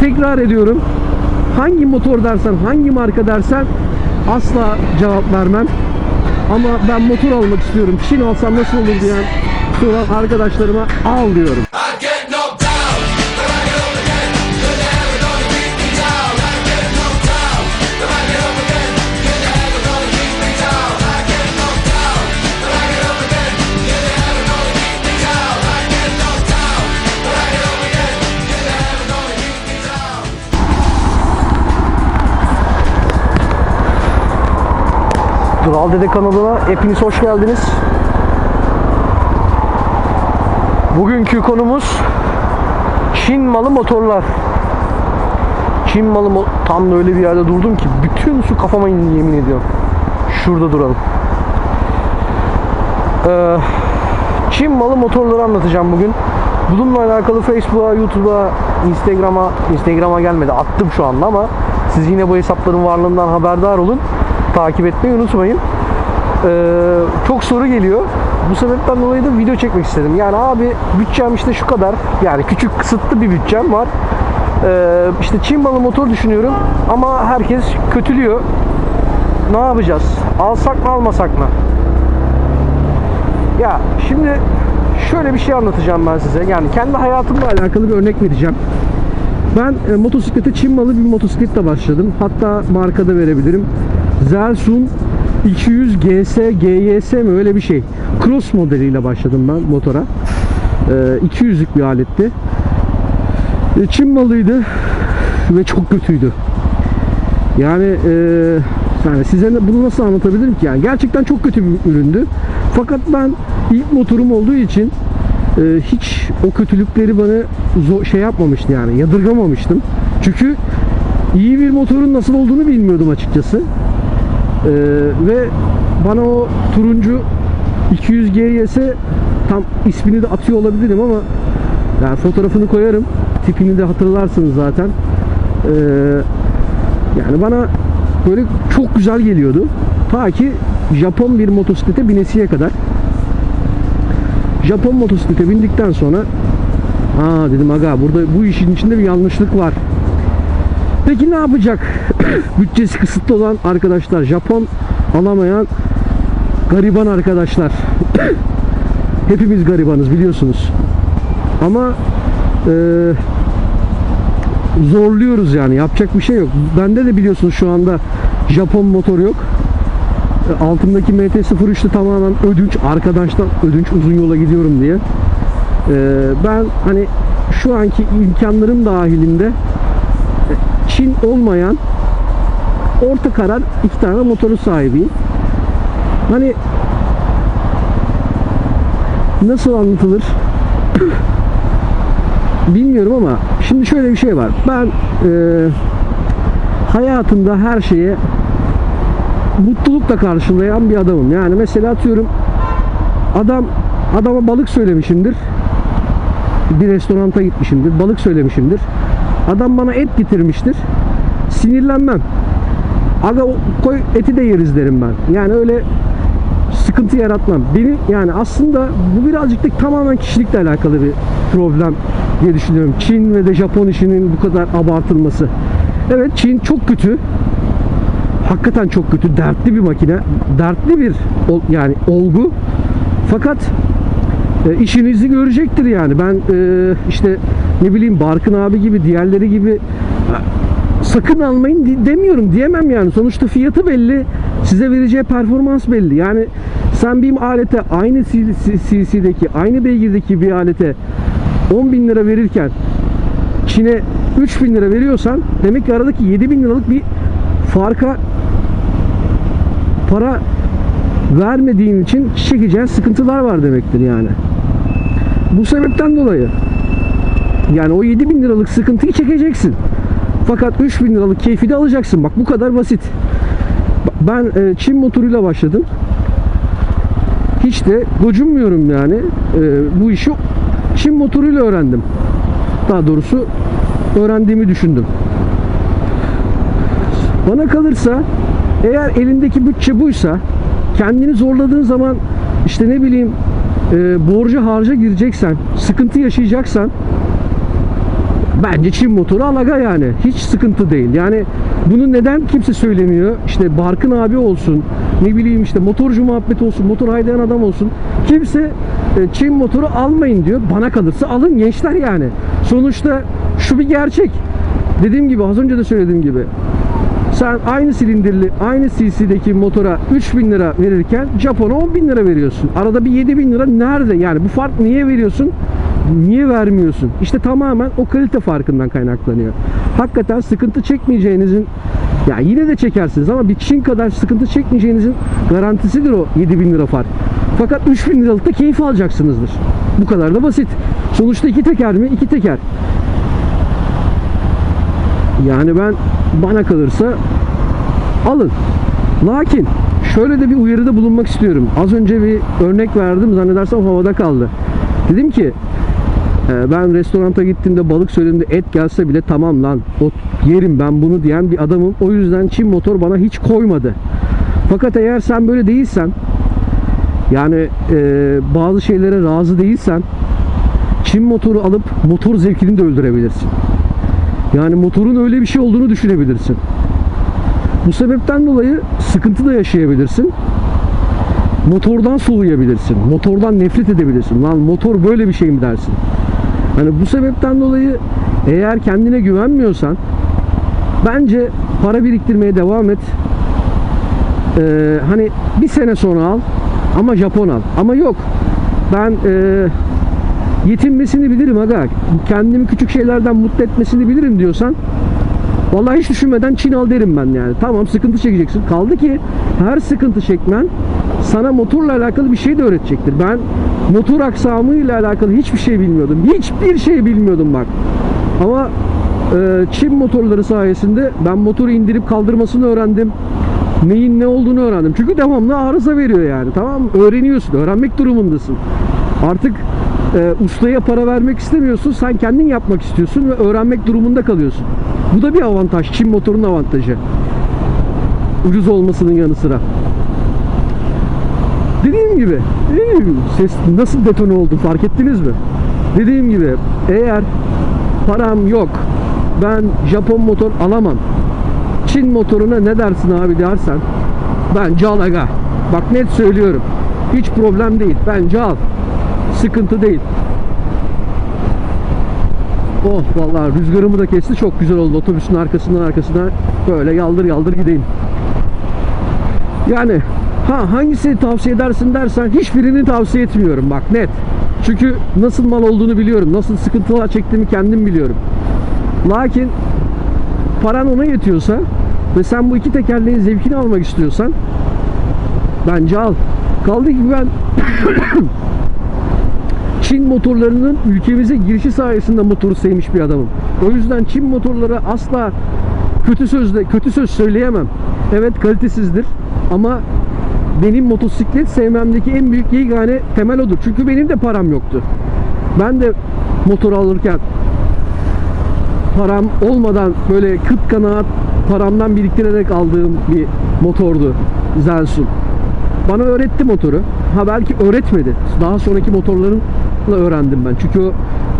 tekrar ediyorum. Hangi motor dersen, hangi marka dersen asla cevap vermem. Ama ben motor almak istiyorum. Çin alsam nasıl olur diyen soran arkadaşlarıma al diyorum. Dural Dede kanalına hepiniz hoş geldiniz. Bugünkü konumuz Çin malı motorlar. Çin malı mo- tam da öyle bir yerde durdum ki bütün su kafama indi yemin ediyorum. Şurada duralım. Ee, Çin malı motorları anlatacağım bugün. Bununla alakalı Facebook'a, YouTube'a, Instagram'a, Instagram'a gelmedi. Attım şu anda ama siz yine bu hesapların varlığından haberdar olun. Takip etmeyi unutmayın. Ee, çok soru geliyor. Bu sebepten dolayı da video çekmek istedim. Yani abi bütçem işte şu kadar. Yani küçük kısıtlı bir bütçem var. Ee, işte Çin malı motor düşünüyorum ama herkes kötülüyor. Ne yapacağız? Alsak mı almasak mı? Ya şimdi şöyle bir şey anlatacağım ben size. Yani kendi hayatımla alakalı bir örnek vereceğim. Ben e, motosiklete Çin malı bir motosikletle başladım. Hatta marka da verebilirim. Zelsun 200 GS, GYS mi öyle bir şey. Cross modeliyle başladım ben motora. E, 200'lük bir aletti. E, Çin malıydı ve çok kötüydü. Yani e, yani size bunu nasıl anlatabilirim ki? Yani gerçekten çok kötü bir üründü. Fakat ben ilk motorum olduğu için e, hiç o kötülükleri bana zo- şey yapmamıştı yani yadırgamamıştım. Çünkü iyi bir motorun nasıl olduğunu bilmiyordum açıkçası. E, ve bana o turuncu 200 GS tam ismini de atıyor olabilirim ama yani fotoğrafını koyarım. Tipini de hatırlarsınız zaten. E, yani bana böyle çok güzel geliyordu. Ta ki Japon bir motosiklete binesiye kadar. Japon motosiklete bindikten sonra aa dedim aga burada bu işin içinde bir yanlışlık var. Peki ne yapacak? Bütçesi kısıtlı olan arkadaşlar, Japon alamayan gariban arkadaşlar. Hepimiz garibanız biliyorsunuz. Ama eee zorluyoruz yani yapacak bir şey yok. Bende de biliyorsunuz şu anda Japon motor yok. E, Altımdaki MT-03'te tamamen ödünç arkadaştan ödünç uzun yola gidiyorum diye. E, Ben hani şu anki imkanlarım dahilinde e, Çin olmayan orta karar iki tane motoru sahibiyim. Hani nasıl anlatılır? bilmiyorum ama şimdi şöyle bir şey var. Ben e, hayatımda her şeye mutlulukla karşılayan bir adamım. Yani mesela atıyorum adam adama balık söylemişimdir. Bir restoranta gitmişimdir. Balık söylemişimdir. Adam bana et getirmiştir. Sinirlenmem. Aga koy eti de yeriz derim ben. Yani öyle sıkıntı yaratmam. Benim yani aslında bu birazcık da tamamen kişilikle alakalı bir problem diye düşünüyorum. Çin ve de Japon işinin bu kadar abartılması. Evet Çin çok kötü. Hakikaten çok kötü. Dertli bir makine. Dertli bir yani olgu. Fakat e, işinizi görecektir yani. Ben e, işte ne bileyim Barkın abi gibi diğerleri gibi sakın almayın demiyorum diyemem yani. Sonuçta fiyatı belli. Size vereceği performans belli. Yani sen bir alete aynı CC'deki aynı beygirdeki bir alete 10 bin lira verirken Çin'e 3 bin lira veriyorsan demek ki aradaki 7 bin liralık bir farka para vermediğin için çekeceğin sıkıntılar var demektir yani. Bu sebepten dolayı yani o 7 bin liralık sıkıntıyı çekeceksin. Fakat 3 bin liralık keyfi de alacaksın. Bak bu kadar basit. Ben e, Çin motoruyla başladım. Hiç de gocunmuyorum yani. E, bu işi Çin motoruyla öğrendim. Daha doğrusu öğrendiğimi düşündüm. Bana kalırsa eğer elindeki bütçe buysa kendini zorladığın zaman işte ne bileyim e, borca harca gireceksen, sıkıntı yaşayacaksan Bence Çin motoru alaga yani. Hiç sıkıntı değil. Yani bunu neden kimse söylemiyor? İşte Barkın abi olsun, ne bileyim işte motorcu muhabbet olsun, motor haydayan adam olsun. Kimse e, Çin motoru almayın diyor. Bana kalırsa alın gençler yani. Sonuçta şu bir gerçek. Dediğim gibi az önce de söylediğim gibi sen aynı silindirli, aynı cc'deki motora 3000 lira verirken Japon'a 10 bin lira veriyorsun. Arada bir 7 bin lira nerede? Yani bu fark niye veriyorsun? Niye vermiyorsun? İşte tamamen o kalite farkından kaynaklanıyor. Hakikaten sıkıntı çekmeyeceğinizin ya yine de çekersiniz ama bir Çin kadar sıkıntı çekmeyeceğinizin garantisidir o 7 bin lira fark. Fakat 3 bin liralık da keyif alacaksınızdır. Bu kadar da basit. Sonuçta iki teker mi? İki teker. Yani ben bana kalırsa alın. Lakin şöyle de bir uyarıda bulunmak istiyorum. Az önce bir örnek verdim zannedersem havada kaldı. Dedim ki ben restoranta gittiğimde balık söylediğimde et gelse bile tamam lan o yerim ben bunu diyen bir adamım. O yüzden Çin motor bana hiç koymadı. Fakat eğer sen böyle değilsen yani e, bazı şeylere razı değilsen Çin motoru alıp motor zevkini de öldürebilirsin. Yani motorun öyle bir şey olduğunu düşünebilirsin. Bu sebepten dolayı sıkıntı da yaşayabilirsin. Motordan soğuyabilirsin. Motordan nefret edebilirsin. Lan motor böyle bir şey mi dersin? Hani bu sebepten dolayı eğer kendine güvenmiyorsan bence para biriktirmeye devam et. Ee, hani bir sene sonra al ama Japon al. Ama yok. Ben e, yetinmesini bilirim aga. Kendimi küçük şeylerden mutlu etmesini bilirim diyorsan Vallahi hiç düşünmeden Çin al derim ben yani. Tamam sıkıntı çekeceksin. Kaldı ki her sıkıntı çekmen sana motorla alakalı bir şey de öğretecektir. Ben motor aksamı ile alakalı hiçbir şey bilmiyordum. Hiçbir şey bilmiyordum bak. Ama e, Çin motorları sayesinde ben motoru indirip kaldırmasını öğrendim. Neyin ne olduğunu öğrendim. Çünkü devamlı arıza veriyor yani. Tamam? Öğreniyorsun. Öğrenmek durumundasın. Artık e, ustaya para vermek istemiyorsun. Sen kendin yapmak istiyorsun ve öğrenmek durumunda kalıyorsun. Bu da bir avantaj. Çin motorunun avantajı. Ucuz olmasının yanı sıra. Dediğim gibi, dediğim gibi ses nasıl detone oldu fark ettiniz mi? Dediğim gibi eğer param yok ben Japon motor alamam. Çin motoruna ne dersin abi dersen bence al. Bak net söylüyorum. Hiç problem değil. Bence al. Sıkıntı değil. Oh vallahi rüzgarımı da kesti. Çok güzel oldu. Otobüsün arkasından arkasına böyle yaldır yaldır gideyim. Yani ha hangisini tavsiye edersin dersen hiçbirini tavsiye etmiyorum bak net. Çünkü nasıl mal olduğunu biliyorum. Nasıl sıkıntılar çektiğimi kendim biliyorum. Lakin paran ona yetiyorsa ve sen bu iki tekerleğin zevkini almak istiyorsan bence al. Kaldı ki ben Çin motorlarının ülkemize girişi sayesinde motoru sevmiş bir adamım. O yüzden Çin motorlara asla kötü sözle kötü söz söyleyemem. Evet kalitesizdir ama benim motosiklet sevmemdeki en büyük yegane temel odur. Çünkü benim de param yoktu. Ben de motor alırken param olmadan böyle kıt kanaat paramdan biriktirerek aldığım bir motordu Zensun. Bana öğretti motoru. Ha belki öğretmedi. Daha sonraki motorlarınla öğrendim ben. Çünkü o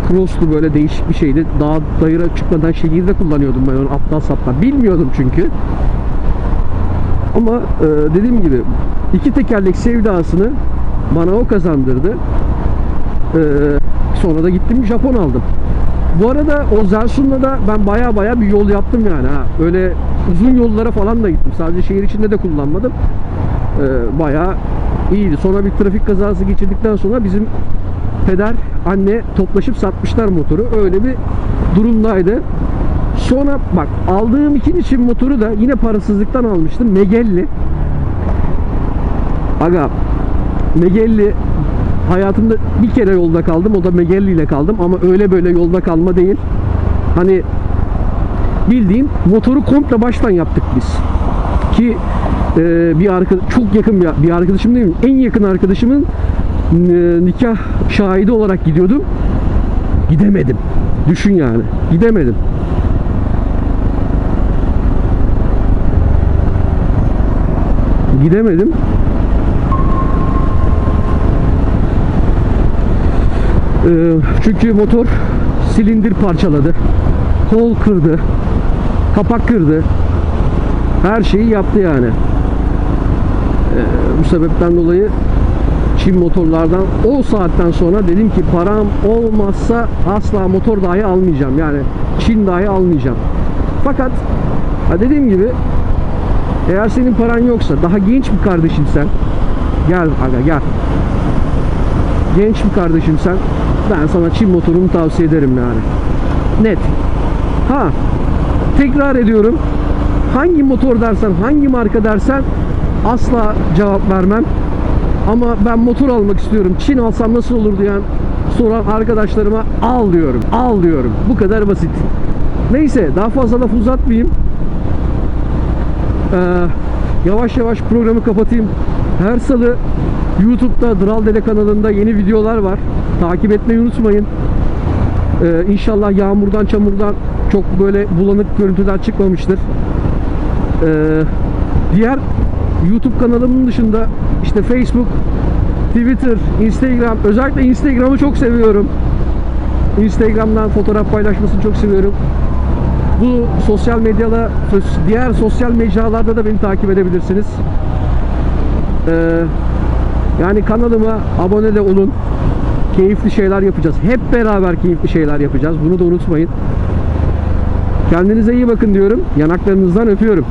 cross'tu böyle değişik bir şeydi. Daha dayıra çıkmadan şehirde kullanıyordum ben onu aptal saptal. Bilmiyordum çünkü. Ama e, dediğim gibi iki tekerlek sevdasını bana o kazandırdı. E, sonra da gittim Japon aldım. Bu arada o Zelsun'la da ben baya baya bir yol yaptım yani ha. Öyle uzun yollara falan da gittim. Sadece şehir içinde de kullanmadım. Ee, bayağı iyiydi. Sonra bir trafik kazası geçirdikten sonra bizim peder, anne toplaşıp satmışlar motoru. Öyle bir durumdaydı. Sonra bak aldığım ikinci Çin motoru da yine parasızlıktan almıştım. Megelli. Aga Megelli hayatımda bir kere yolda kaldım. O da Megelli ile kaldım ama öyle böyle yolda kalma değil. Hani bildiğim motoru komple baştan yaptık biz. Ki e, bir arkadaş çok yakın bir, bir arkadaşım değil mi? En yakın arkadaşımın e, nikah şahidi olarak gidiyordum. Gidemedim. Düşün yani. Gidemedim. Gidemedim. E, çünkü motor silindir parçaladı. kol kırdı, kapak kırdı. Her şeyi yaptı yani. Ee, bu sebepten dolayı Çin motorlardan o saatten sonra dedim ki param olmazsa asla motor dahi almayacağım. Yani Çin dahi almayacağım. Fakat dediğim gibi eğer senin paran yoksa daha genç bir kardeşimsen gel aga gel. Genç bir kardeşimsen ben sana Çin motorunu tavsiye ederim yani. Net. Ha tekrar ediyorum. Hangi motor dersen, hangi marka dersen asla cevap vermem. Ama ben motor almak istiyorum. Çin alsam nasıl olur diyen soran arkadaşlarıma al diyorum. Al diyorum. Bu kadar basit. Neyse daha fazla laf uzatmayayım. Ee, yavaş yavaş programı kapatayım. Her salı YouTube'da Dral Dede kanalında yeni videolar var. Takip etmeyi unutmayın. Ee, inşallah yağmurdan çamurdan çok böyle bulanık görüntüler çıkmamıştır. Ee, diğer YouTube kanalımın dışında işte Facebook, Twitter, Instagram özellikle Instagram'ı çok seviyorum. Instagram'dan fotoğraf paylaşmasını çok seviyorum. Bu sosyal medyada diğer sosyal mecralarda da beni takip edebilirsiniz. Ee, yani kanalıma abone de olun. Keyifli şeyler yapacağız. Hep beraber keyifli şeyler yapacağız. Bunu da unutmayın. Kendinize iyi bakın diyorum. Yanaklarınızdan öpüyorum.